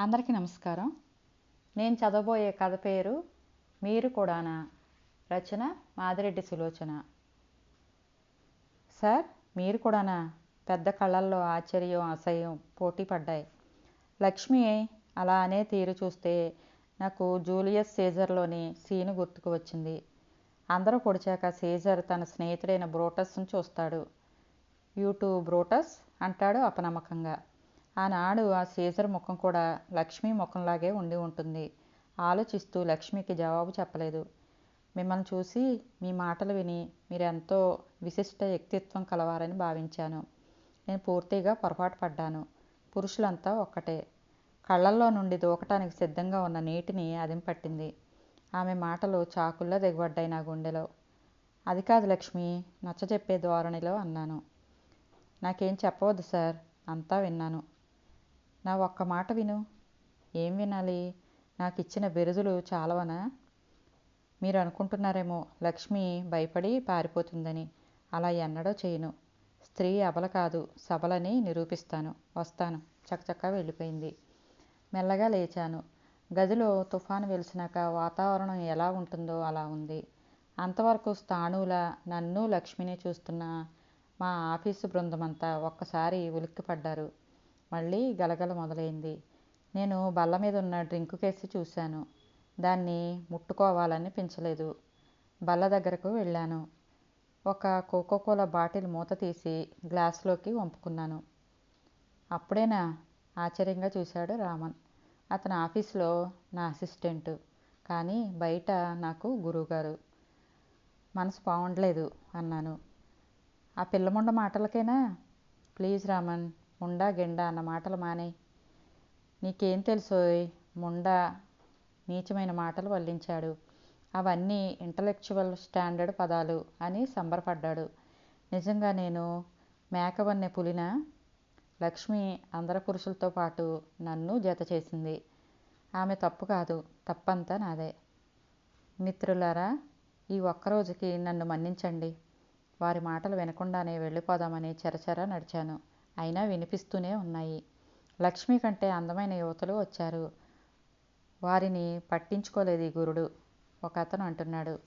అందరికీ నమస్కారం. నేను చదవబోయే కథ పేరు మీరు కూడానా రచన మాదిరెడ్డి సులోచన. సార్ మీరు కూడానా పెద్ద కళ్ళల్లో ఆశ్చర్యం అసహ్యం పోటీ పడ్డాయి. లక్ష్మి అలా అనే తీరు చూస్తే నాకు జూలియస్ సీజర్లోని సీను గుర్తుకు వచ్చింది. అందరూ పొడిచాక సీజర్ తన స్నేహితుడైన బ్రోటస్ను చూస్తాడు. యూటు బ్రోటస్ అంటాడు అపనమ్మకంగా. ఆనాడు ఆ సీజర్ ముఖం కూడా లక్ష్మి ముఖంలాగే ఉండి ఉంటుంది. ఆలోచిస్తూ లక్ష్మికి జవాబు చెప్పలేదు. మిమ్మల్ని చూసి మీ మాటలు విని మీరెంతో విశిష్ట వ్యక్తిత్వం కలవారని భావించాను. నేను పూర్తిగా పొరపాటు పడ్డాను. పురుషులంతా ఒక్కటే. కళ్ళల్లో నుండి దూకటానికి సిద్ధంగా ఉన్న నీటిని అదింపట్టింది. ఆమె మాటలు చాకుల్లో దిగబడ్డాయి నా గుండెలో. అది కాదు లక్ష్మి నచ్చజెప్పే ధోరణిలో అన్నాను. నాకేం చెప్పవద్దు సార్ అంతా విన్నాను. నా ఒక్క మాట విను. ఏం వినాలి? నాకు ఇచ్చిన బిరుదులు చాలవనా? మీరు అనుకుంటున్నారేమో లక్ష్మి భయపడి పారిపోతుందని. అలా ఎన్నడో చేయను. స్త్రీ అబల కాదు సబలని నిరూపిస్తాను. వస్తాను. చకచకా వెళ్ళిపోయింది. మెల్లగా లేచాను. గదిలో తుఫాను వెలిసినాక వాతావరణం ఎలా ఉంటుందో అలా ఉంది. అంతవరకు స్థాణువుల నన్ను లక్ష్మిని చూస్తున్న మా ఆఫీసు బృందమంతా ఒక్కసారి ఉలిక్కిపడ్డారు. మళ్ళీ గలగల మొదలైంది. నేను బల్ల మీద ఉన్న డ్రింకు కేసి చూశాను. దాన్ని ముట్టుకోవాలని పెంచలేదు. బల్ల దగ్గరకు వెళ్ళాను. ఒక కోకోకోల బాటిల్ మూత తీసి గ్లాసులోకి వంపుకున్నాను. అప్పుడేనా? ఆశ్చర్యంగా చూశాడు రామన్. అతని ఆఫీస్లో నా అసిస్టెంట్. కానీ బయట నాకు గురువుగారు. మనసు బాగుండలేదు అన్నాను. ఆ పిల్లముండ మాటలకేనా? ప్లీజ్ రామన్ ముండా గెండా అన్న మాటలు మానే. నీకేం తెలుసోయ్ ముండా నీచమైన మాటలు వల్లించాడు. అవన్నీ ఇంటలెక్చువల్ స్టాండర్డ్ పదాలు అని సంబరపడ్డాడు. నిజంగా నేను మేకవన్నె పులిన? లక్ష్మి అందర పురుషులతో పాటు నన్ను జత చేసింది. ఆమె తప్పు కాదు తప్పంతా నాదే. మిత్రులారా ఈ ఒక్కరోజుకి నన్ను మన్నించండి. వారి మాటలు వినకుండానే వెళ్ళిపోదామని చెరచెర నడిచాను. అయినా వినిపిస్తూనే ఉన్నాయి. లక్ష్మి కంటే అందమైన యువతలు వచ్చారు. వారిని పట్టించుకోలేదు ఈ గురుడు ఒక అతను అంటున్నాడు.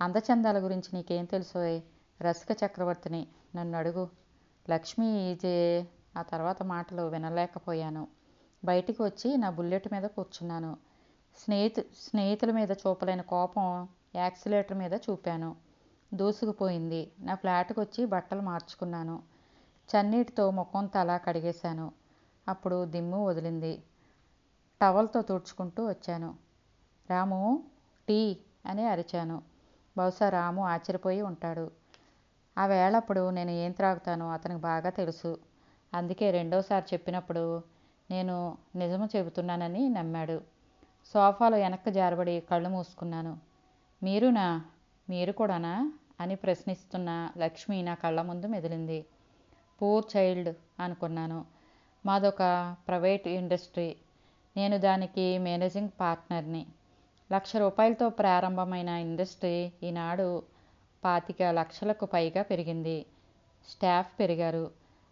అందచందాల గురించి నీకేం తెలుసోయ్ రసిక చక్రవర్తిని నన్ను అడుగు. లక్ష్మి ఈజే ఆ తర్వాత మాటలు వినలేకపోయాను. బయటికి వచ్చి నా బుల్లెట్ మీద కూర్చున్నాను. స్నేహితు స్నేహితుల మీద చూపలేని కోపం యాక్సిలేటర్ మీద చూపాను. దూసుకుపోయింది. నా ఫ్లాట్కి వచ్చి బట్టలు మార్చుకున్నాను. చన్నీటితో ముఖం తల కడిగేశాను. అప్పుడు దిమ్ము వదిలింది. టవల్తో తుడుచుకుంటూ వచ్చాను. రాము టీ అని అరిచాను. బహుశా రాము ఆశ్చర్యపోయి ఉంటాడు. ఆ వేళప్పుడు నేను ఏం త్రాగుతానో అతనికి బాగా తెలుసు. అందుకే రెండోసారి చెప్పినప్పుడు నేను నిజము చెబుతున్నానని నమ్మాడు. సోఫాలో వెనక్కి జారబడి కళ్ళు మూసుకున్నాను. మీరునా? మీరు కూడానా? అని ప్రశ్నిస్తున్న లక్ష్మి నా కళ్ళ ముందు మెదిలింది. పూర్ చైల్డ్ అనుకున్నాను. మాదొక ప్రైవేట్ ఇండస్ట్రీ. నేను దానికి మేనేజింగ్ పార్ట్నర్ని. లక్ష రూపాయలతో ప్రారంభమైన ఇండస్ట్రీ ఈనాడు పాతిక లక్షలకు పైగా పెరిగింది. స్టాఫ్ పెరిగారు.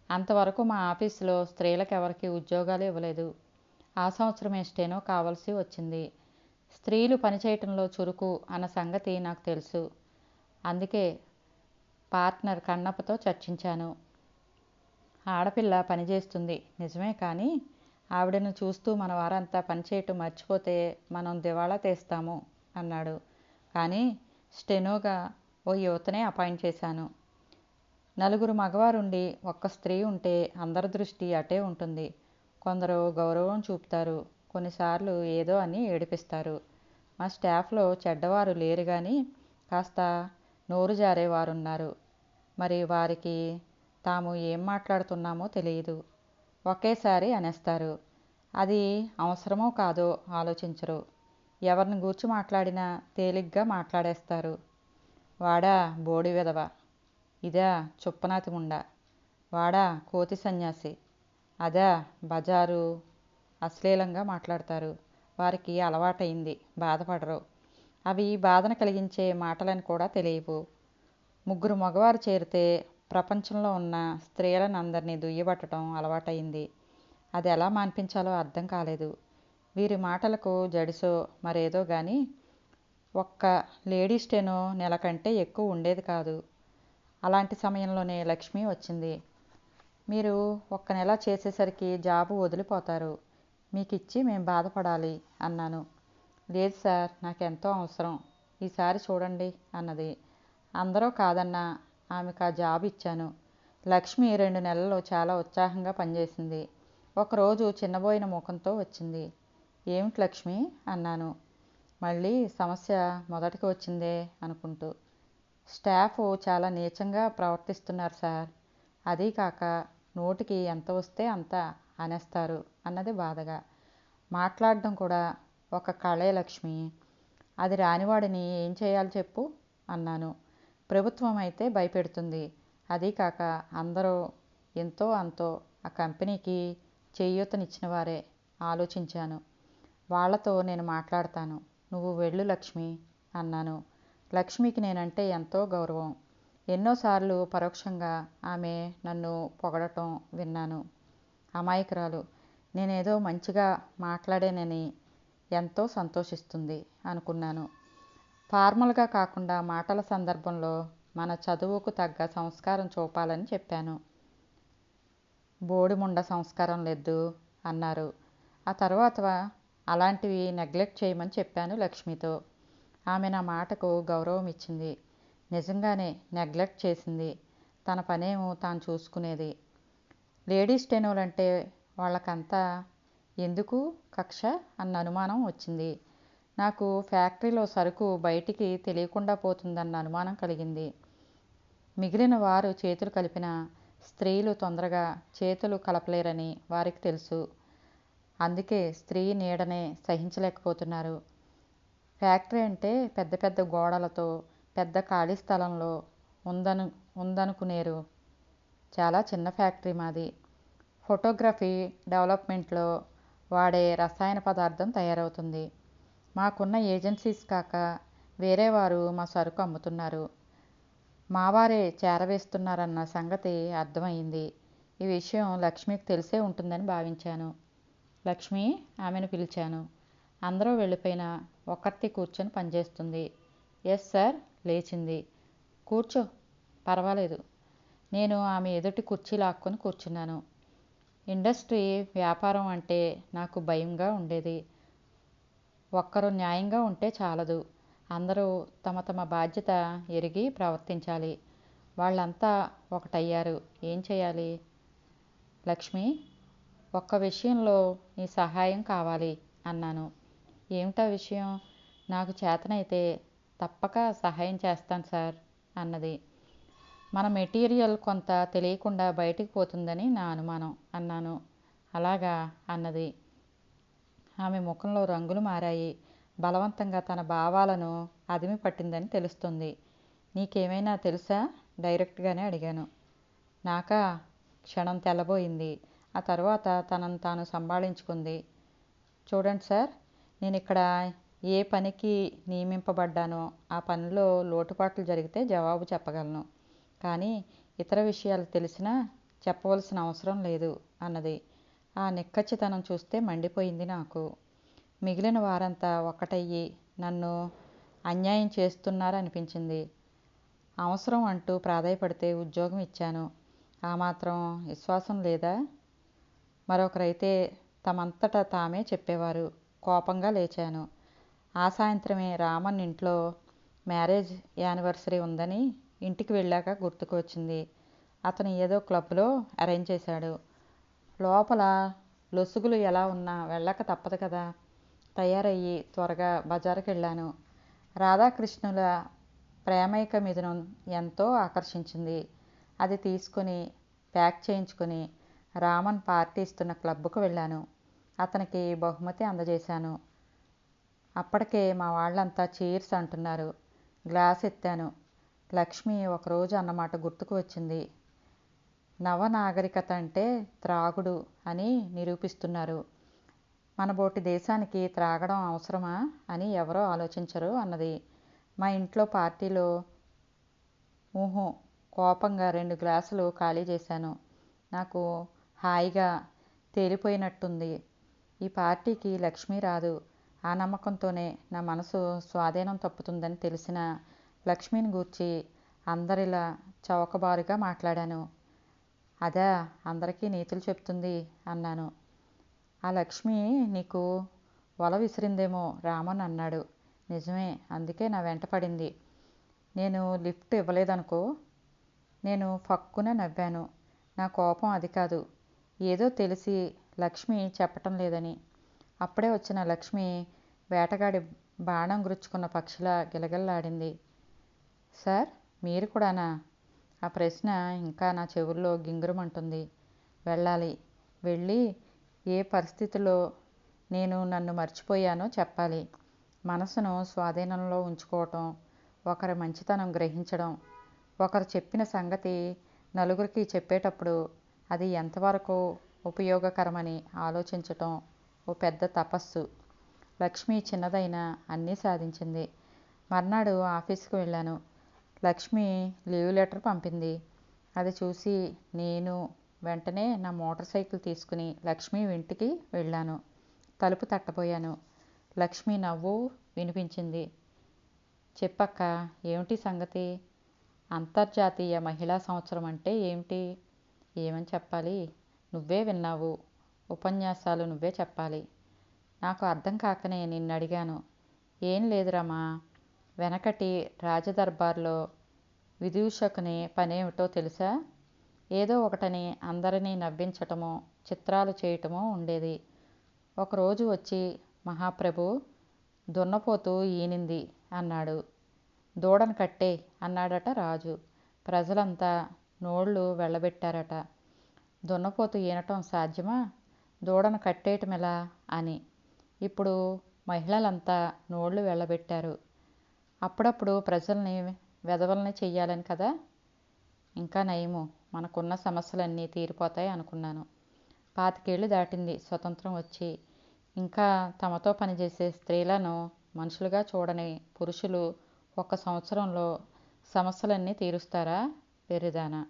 అంతవరకు మా ఆఫీసులో స్త్రీలకు ఎవరికి ఉద్యోగాలు ఇవ్వలేదు. ఆ సంవత్సరం ఎస్టేనో కావాల్సి వచ్చింది. స్త్రీలు పనిచేయటంలో చురుకు అన్న సంగతి నాకు తెలుసు. అందుకే పార్ట్నర్ కన్నప్పతో చర్చించాను. ఆడపిల్ల పనిచేస్తుంది నిజమే కానీ ఆవిడను చూస్తూ మన వారంతా పనిచేయటం మర్చిపోతే మనం దివాళా తీస్తాము అన్నాడు. కానీ స్టెనోగా ఓ యువతనే అపాయింట్ చేశాను. నలుగురు మగవారుండి ఒక్క స్త్రీ ఉంటే అందరి దృష్టి అటే ఉంటుంది. కొందరు గౌరవం చూపుతారు. కొన్నిసార్లు ఏదో అని ఏడిపిస్తారు. మా స్టాఫ్లో చెడ్డవారు లేరు కానీ కాస్త నోరు జారేవారున్నారు. మరి వారికి తాము ఏం మాట్లాడుతున్నామో తెలియదు. ఒకేసారి అనేస్తారు. అది అవసరమో కాదో ఆలోచించరు. ఎవరిని గూర్చి మాట్లాడినా తేలిగ్గా మాట్లాడేస్తారు. వాడా బోడి విధవ. ఇదా చుప్పనాతి ముండ. వాడా కోతి సన్యాసి. అదా బజారు. అశ్లీలంగా మాట్లాడతారు. వారికి అలవాటైంది బాధపడరు. అవి బాధను కలిగించే మాటలని కూడా తెలియవు. ముగ్గురు మగవారు చేరితే ప్రపంచంలో ఉన్న స్త్రీలను అందరినీ దుయ్యబట్టడం అలవాటైంది అది ఎలా మాన్పించాలో అర్థం కాలేదు. వీరి మాటలకు జడిసో మరేదో కానీ ఒక్క లేడీస్ స్టెనో నెల కంటే ఎక్కువ ఉండేది కాదు. అలాంటి సమయంలోనే లక్ష్మి వచ్చింది. మీరు ఒక్క నెల చేసేసరికి జాబు వదిలిపోతారు. మీకు ఇచ్చి మేము బాధపడాలి అన్నాను. లేదు సార్ నాకెంతో అవసరం. ఈసారి చూడండి అన్నది. అందరూ కాదన్నా ఆమెకు ఆ జాబ్ ఇచ్చాను. లక్ష్మి రెండు నెలలు చాలా ఉత్సాహంగా పనిచేసింది. ఒకరోజు చిన్నబోయిన ముఖంతో వచ్చింది. ఏమిటి లక్ష్మి? అన్నాను. మళ్ళీ సమస్య మొదటికి వచ్చిందే అనుకుంటూ. స్టాఫ్ చాలా నీచంగా ప్రవర్తిస్తున్నారు సార్. అదీ కాక నోటికి ఎంత వస్తే అంత అనేస్తారు అన్నది బాధగా. మాట్లాడడం కూడా ఒక కళే లక్ష్మి. అది రానివాడిని ఏం చేయాలి చెప్పు అన్నాను. ప్రభుత్వం అయితే భయపెడుతుంది. అదీ కాక అందరూ ఎంతో అంతో ఆ కంపెనీకి చేయూతనిచ్చిన వారే ఆలోచించాను. వాళ్ళతో నేను మాట్లాడతాను. నువ్వు వెళ్ళు లక్ష్మి అన్నాను. లక్ష్మికి నేనంటే ఎంతో గౌరవం. ఎన్నోసార్లు పరోక్షంగా ఆమె నన్ను పొగడటం విన్నాను. అమాయకురాలు. నేనేదో మంచిగా మాట్లాడానని ఎంతో సంతోషిస్తుంది అనుకున్నాను. ఫార్మల్గా కాకుండా మాటల సందర్భంలో మన చదువుకు తగ్గ సంస్కారం చూపాలని చెప్పాను. బోడిముండ సంస్కారం లేదు అన్నారు. ఆ తర్వాత అలాంటివి నెగ్లెక్ట్ చేయమని చెప్పాను లక్ష్మితో. ఆమె నా మాటకు గౌరవం ఇచ్చింది. నిజంగానే నెగ్లెక్ట్ చేసింది. తన పనేమో తాను చూసుకునేది. లేడీస్ టెనోలంటే వాళ్ళకంతా ఎందుకు కక్ష అన్న అనుమానం వచ్చింది. నాకు ఫ్యాక్టరీలో సరుకు బయటికి తెలియకుండా పోతుందన్న అనుమానం కలిగింది. మిగిలిన వారు చేతులు కలిపిన స్త్రీలు తొందరగా చేతులు కలపలేరని వారికి తెలుసు. అందుకే స్త్రీ నీడనే సహించలేకపోతున్నారు. ఫ్యాక్టరీ అంటే పెద్ద పెద్ద గోడలతో పెద్ద ఖాళీ స్థలంలో ఉందను ఉందనుకునేరు. చాలా చిన్న ఫ్యాక్టరీ మాది. ఫోటోగ్రఫీ డెవలప్మెంట్లో వాడే రసాయన పదార్థం తయారవుతుంది. మాకున్న ఏజెన్సీస్ కాక వేరే వారు మా సరుకు అమ్ముతున్నారు. మావారే చేరవేస్తున్నారన్న సంగతి అర్థమైంది ఈ విషయం లక్ష్మికి తెలిసే ఉంటుందని భావించాను. లక్ష్మి ఆమెను పిలిచాను. అందరూ వెళ్ళిపోయిన ఒక్కర్తి కూర్చొని పనిచేస్తుంది. ఎస్ సార్ లేచింది. కూర్చో. పర్వాలేదు. నేను ఆమె ఎదుటి కుర్చీ లాక్కొని కూర్చున్నాను. ఇండస్ట్రీ వ్యాపారం అంటే నాకు భయంగా ఉండేది. ఒక్కరు న్యాయంగా ఉంటే చాలదు. అందరూ తమ తమ బాధ్యత ఎరిగి ప్రవర్తించాలి. వాళ్ళంతా ఒకటయ్యారు. ఏం చేయాలి? లక్ష్మి ఒక్క విషయంలో నీ సహాయం కావాలి అన్నాను. ఏమిటా విషయం? నాకు చేతనైతే తప్పక సహాయం చేస్తాను సార్ అన్నది. మన మెటీరియల్ కొంత తెలియకుండా బయటికి పోతుందని నా అనుమానం అన్నాను. అలాగా అన్నది. ఆమె ముఖంలో రంగులు మారాయి. బలవంతంగా తన భావాలను అదిమి పట్టిందని తెలుస్తుంది. నీకేమైనా తెలుసా? డైరెక్ట్గానే అడిగాను. నాకా? క్షణం తెల్లబోయింది. ఆ తర్వాత తనను తాను సంభాళించుకుంది. చూడండి సార్ నేను ఇక్కడ ఏ పనికి నియమింపబడ్డానో ఆ పనిలో లోటుపాట్లు జరిగితే జవాబు చెప్పగలను. కానీ ఇతర విషయాలు తెలిసినా చెప్పవలసిన అవసరం లేదు అన్నది. ఆ నిక్కచ్చితనం చూస్తే మండిపోయింది నాకు. మిగిలిన వారంతా ఒక్కటయ్యి నన్ను అన్యాయం చేస్తున్నారనిపించింది. అవసరం అంటూ ప్రాధాయపడితే ఉద్యోగం ఇచ్చాను. ఆ మాత్రం విశ్వాసం లేదా? మరొకరైతే తమంతటా తామే చెప్పేవారు. కోపంగా లేచాను. ఆ సాయంత్రమే రామన్ ఇంట్లో మ్యారేజ్ యానివర్సరీ ఉందని ఇంటికి వెళ్ళాక గుర్తుకు వచ్చింది. అతను ఏదో క్లబ్లో అరేంజ్ చేశాడు. లోపల లొసుగులు ఎలా ఉన్నా వెళ్ళక తప్పదు కదా. తయారయ్యి త్వరగా బజారుకి వెళ్ళాను రాధాకృష్ణుల ప్రేమైక మిథునం ఎంతో ఆకర్షించింది. అది తీసుకుని ప్యాక్ చేయించుకుని రామన్ పార్టీ ఇస్తున్న క్లబ్కు వెళ్ళాను. అతనికి బహుమతి అందజేశాను. అప్పటికే మా వాళ్ళంతా చీర్స్ అంటున్నారు. గ్లాస్ ఎత్తాను లక్ష్మి ఒకరోజు అన్నమాట గుర్తుకు వచ్చింది. నవనాగరికత అంటే త్రాగుడు అని నిరూపిస్తున్నారు. మన బోటి దేశానికి త్రాగడం అవసరమా అని ఎవరో ఆలోచించరు అన్నది. మా ఇంట్లో పార్టీలో ఊహు కోపంగా రెండు గ్లాసులు ఖాళీ చేశాను. నాకు హాయిగా తేలిపోయినట్టుంది. ఈ పార్టీకి లక్ష్మి రాదు. ఆ నమ్మకంతోనే నా మనసు స్వాధీనం తప్పుతుందని తెలిసిన లక్ష్మిని గూర్చి అందరిలా చౌకబారుగా మాట్లాడాను. అదా అందరికీ నీతులు చెప్తుంది అన్నాను. ఆ లక్ష్మి నీకు వల విసిరిందేమో రామన్ అన్నాడు. నిజమే అందుకే నా వెంట పడింది. నేను లిఫ్ట్ ఇవ్వలేదనుకో నేను ఫక్కున నవ్వాను. నా కోపం అది కాదు. ఏదో తెలిసి లక్ష్మి చెప్పటం లేదని. అప్పుడే వచ్చిన లక్ష్మి వేటగాడి బాణం గురుచుకున్న పక్షిలా గిలగిల్లాడింది. సార్ మీరు కూడానా? ఆ ప్రశ్న ఇంకా నా చెవుల్లో గింగురమంటుంది. వెళ్ళాలి. వెళ్ళి ఏ పరిస్థితిలో నేను నన్ను మర్చిపోయానో చెప్పాలి. మనసును స్వాధీనంలో ఉంచుకోవటం ఒకరి మంచితనం గ్రహించడం ఒకరు చెప్పిన సంగతి నలుగురికి చెప్పేటప్పుడు అది ఎంతవరకు ఉపయోగకరమని ఆలోచించటం ఓ పెద్ద తపస్సు. లక్ష్మి చిన్నదైనా అన్నీ సాధించింది. మర్నాడు ఆఫీస్కి వెళ్ళాను. లక్ష్మి లీవ్ లెటర్ పంపింది. అది చూసి నేను వెంటనే నా మోటార్ సైకిల్ తీసుకుని లక్ష్మి ఇంటికి వెళ్ళాను. తలుపు తట్టబోయాను. లక్ష్మి నవ్వు వినిపించింది. చెప్పక్క ఏమిటి సంగతి? అంతర్జాతీయ మహిళా సంవత్సరం అంటే ఏమిటి? ఏమని చెప్పాలి? నువ్వే విన్నావు. ఉపన్యాసాలు నువ్వే చెప్పాలి. నాకు అర్థం కాకనే నిన్ను అడిగాను ఏం లేదురామా వెనకటి రాజదర్బార్లో విదూషకుని పనేమిటో తెలుసా? ఏదో ఒకటని అందరినీ నవ్వించటమో చిత్రాలు చేయటమో ఉండేది. ఒకరోజు వచ్చి మహాప్రభు దున్నపోతూ ఈనింది అన్నాడు. దూడను కట్టే అన్నాడట రాజు. ప్రజలంతా నోళ్ళు వెళ్ళబెట్టారట దున్నపోతు ఈనటం సాధ్యమా? దూడను కట్టేయటమెలా అని. ఇప్పుడు మహిళలంతా నోళ్ళు వెళ్ళబెట్టారు అప్పుడప్పుడు ప్రజల్ని వెధవల్ని చెయ్యాలని కదా? ఇంకా నయము మనకున్న సమస్యలన్నీ తీరిపోతాయి అనుకున్నాను. పాతికేళ్ళు దాటింది స్వతంత్రం వచ్చి. ఇంకా తమతో పనిచేసే స్త్రీలను మనుషులుగా చూడని పురుషులు ఒక సంవత్సరంలో సమస్యలన్నీ తీరుస్తారా? వెర్రిదానా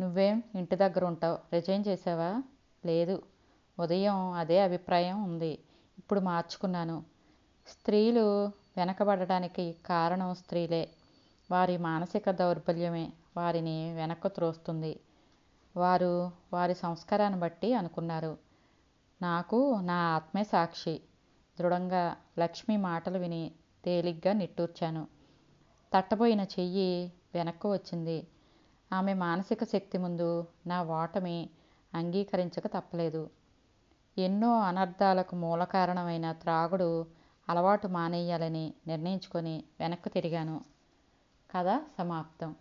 నువ్వేం ఇంటి దగ్గర ఉంటావు? రిజైన్ చేసావా? లేదు. ఉదయం అదే అభిప్రాయం ఉంది. ఇప్పుడు మార్చుకున్నాను. స్త్రీలు వెనకబడడానికి కారణం స్త్రీలే. వారి మానసిక దౌర్బల్యమే వారిని వెనక్కు త్రోస్తుంది. వారు వారి సంస్కారాన్ని బట్టి అనుకున్నారు. నాకు నా ఆత్మే సాక్షి. దృఢంగా లక్ష్మి మాటలు విని తేలిగ్గా నిట్టూర్చాను. తట్టబోయిన చెయ్యి వెనక్కు వచ్చింది. ఆమె మానసిక శక్తి ముందు నా ఓటమి అంగీకరించక తప్పలేదు. ఎన్నో అనర్థాలకు మూల కారణమైన త్రాగుడు అలవాటు మానేయాలని నిర్ణయించుకొని వెనక్కు తిరిగాను. కథ సమాప్తం.